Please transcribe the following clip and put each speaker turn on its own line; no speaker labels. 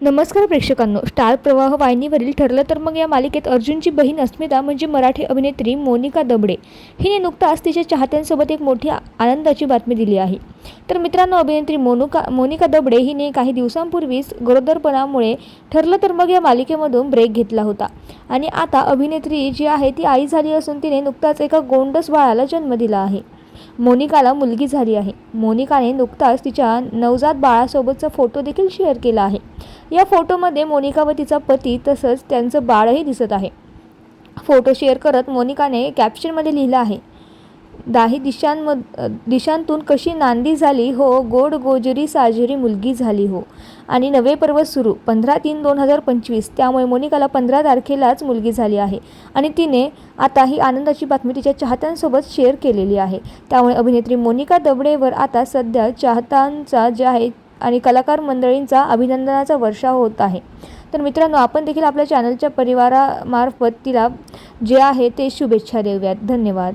नमस्कार प्रेक्षकांनो. स्टार प्रवाह वाहिनीवरील ठरलं तर मग या मालिकेत अर्जुनची बहीण अस्मिता म्हणजे मराठी अभिनेत्री मोनिका दबडे. हिने नुकताच तिच्या चाहत्यांसोबत एक मोठी आनंदाची बातमी दिली आहे. तर मित्रांनो अभिनेत्री मोनुका मोनिका दबडे हिने काही दिवसांपूर्वीच गरोदरपणामुळे ठरलं तर मग या मालिकेमधून ब्रेक घेतला होता. आणि आता अभिनेत्री जी आहे ती आई झाली असून तिने नुकताच एका गोंडस बाळाला जन्म दिला आहे. मोनिकाला मुलगी झाली आहे. मोनिकाने नुकताच तिच्या नवजात बाळासोबतचा फोटो देखील शेअर केला आहे. या फोटोमध्ये मोनिका व तिचा पती तसंच त्यांचं बाळही दिसत आहे. फोटो शेअर करत मोनिकाने कॅप्शनमध्ये लिहिलं आहे दाही दिशांमध दिशांतून कशी नांदी झाली हो गोड गोजरी साजरी मुलगी झाली हो. आणि नवे पर्व सुरू पंधरा तीन दोन हजार पंचवीस त्यामुळे मोनिकाला पंधरा तारखेलाच मुलगी झाली आहे. आणि तिने आता ही आनंदाची बातमी तिच्या चाहत्यांसोबत शेअर केलेली आहे. त्यामुळे अभिनेत्री मोनिका दबडेवर आता सध्या चाहत्यांचा जे आहे आणि कलाकार मंडळींचा अभिनंदनाचा वर्षा होत आहे. तर मित्रांनो आपण देखील आपल्या चॅनलच्या परिवारामार्फत तिला जे आहे ते शुभेच्छा देऊयात. धन्यवाद.